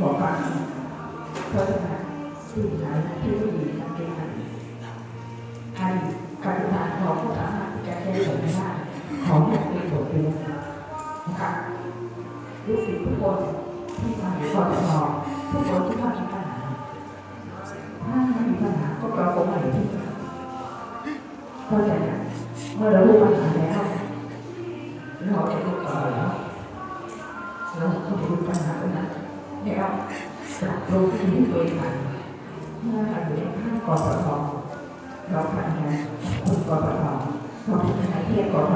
มุกบอกว่าเพราะฉะนั้นสิ่งไหนที่ไม่ดีทำเป็นอันดีอันการทานของผู้สามารถจะแก้ไขได้ของอยากเป็นบทเรียนนะครับลูกศิษย์ทุกคนที่มาอยู่กอทมทุกคนที่มามีปัญหาถ้าไม่มีปัญหาก็เราคงไม่ที่นี่เข้าใจไหมเมื่อเรารู้ปัญหาแล้วเราจะรู้ต่อแล้วเราต้องรู้ปัญหาตรงนั้น แล้วปรับปรุงสิ่งที่ตัวเองเมื่อเราอยู่ในข้างกอทเราทำงานกับคุณกอทเราทำงานที่กอท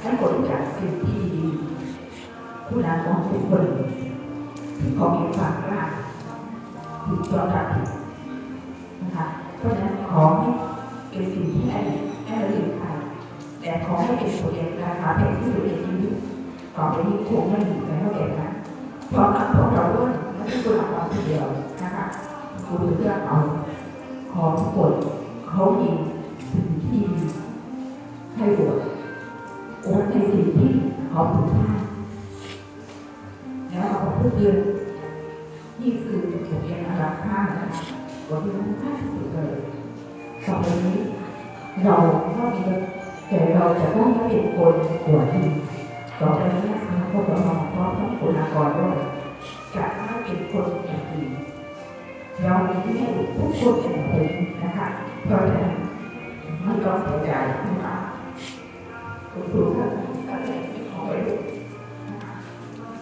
ให้คนรู้จักสิ่งที่ดีผู้นำของเป็นคนที่ขอมีควากล้าที่ยอมรับผิดนะคะเพราะฉะนั้นขอให้เป็นสิ่งที่ให้ให้เราเห็นไปแต่ขอให้เป็นตัวเองราคาแพงที่สุดในชีวิตต่อไปนี้คงไม่มีแล้วแก่นะเพราะพวกเราด้วยไม่ใช่ตัวเราคนเดียวนะคะคุณเลือกเอาของทุกคนเขามีสิ่งที่ให้บวชโอนในสิ่งที่เขาถูกท่าแล้วเราพูดเยืนนี่คือบทเรียนอันดับห้านะบทเรียนห้าที่สุดเลยต่อไปนี้ เราก็มีแต่เราจะต้องเป็นคนบวดี ต่อไปนี้นะคะพวกเราพร้อมทั้งคุณากรด้วยจะไม่เป็นคนอย่างดีเรามีที่ให้ทุกคนเป็นคนนะคะเพราะฉะนั้นมันก็เสียใจนะคะคุณครูท่านก็เลยขอไปดูนะคะ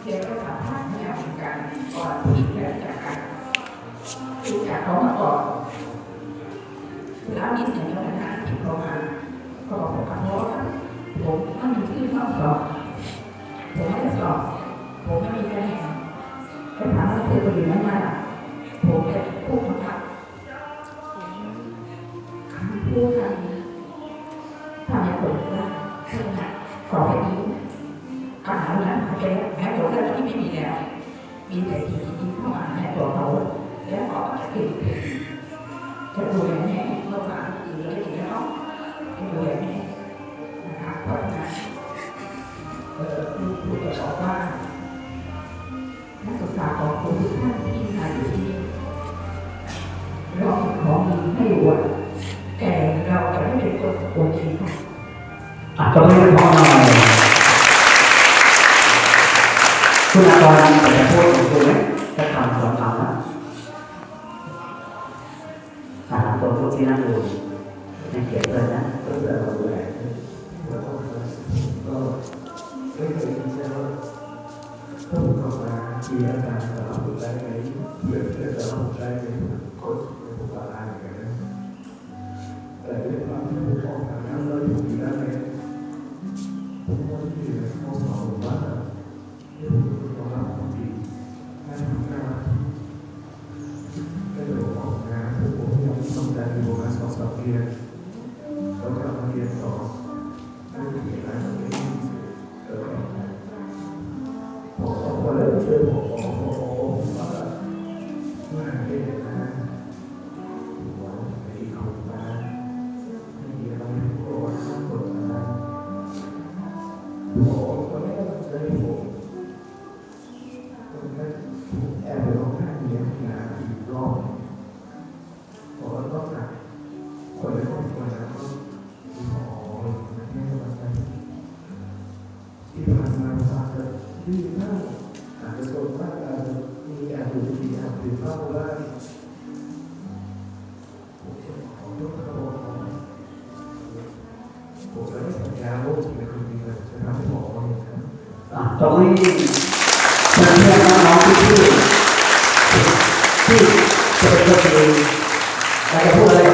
เดี๋ยวก็สัมภาษณ์แนวของการก่อนที่จะจากกันรู้จักเขามาก่อนแล้วนิดหนึ่งแล้วนะที่เขามาเขาบอกผมขอโทษครับ ผมไม่มีชื่เข้าสอบผมไม่ได้สอบผมไม่มีคะแนนไปถามว่าเธอไปอยู่ไหนมาผมจะพูดมาครับคำพูดคำนี้ทำให้ผมว่าขนาดขอไปนี้อาหารนั้นหายไปแล้วแม้ตัวเราที่ไม่มีแล้วมีแต่สิ่งที่เข้ามาในตัวเขาแล้วขอจะเกิดจะดูแลแม่เมื่อวานอีกแล้วอีกแล้วูกลูกจะบอกว่านักศึกษาของคุณทุกท่านที่มาอยู่ที่นี่รามีของดีให้อวดแต่เราจะไม่เป็นคนอวดดีค่ะอาจจะไม่ได้พอหน่อยคุณอาจารย์จะพูดถึงคุณไหมจะทำสองคำนะถามตัวผู้ที่นั่งอยู่ในเกียรติเลยนะตั้งแต่เราแหวนแล้วก็ก็ไม่เคยคิดว่าถ้าผมทำงานมีอเรับผมได้ไหมโค้ชผมก็ ทางนั้นแล้วผมมีได้ไหมผมว่าที่เขาสอนผมว่าที่ผมต้องรับความดีให้ทำงานก็เลยออกงานผมยังต้องการอ พอแล้วเจอผมพอพอพอมาว่าเด็กนะ หละยคนมากมายมีการดูที่อ่านถึงพระโบราผมจะขอยกพระโบราณผมจะไม่สัญญาว่าจะเป็นคนดีจะทำให้หมอเนี่ยนะตรงนี้เพื่อนน้องๆที่ที่จะเป็นคนดีอยกจะพูดอะไรกั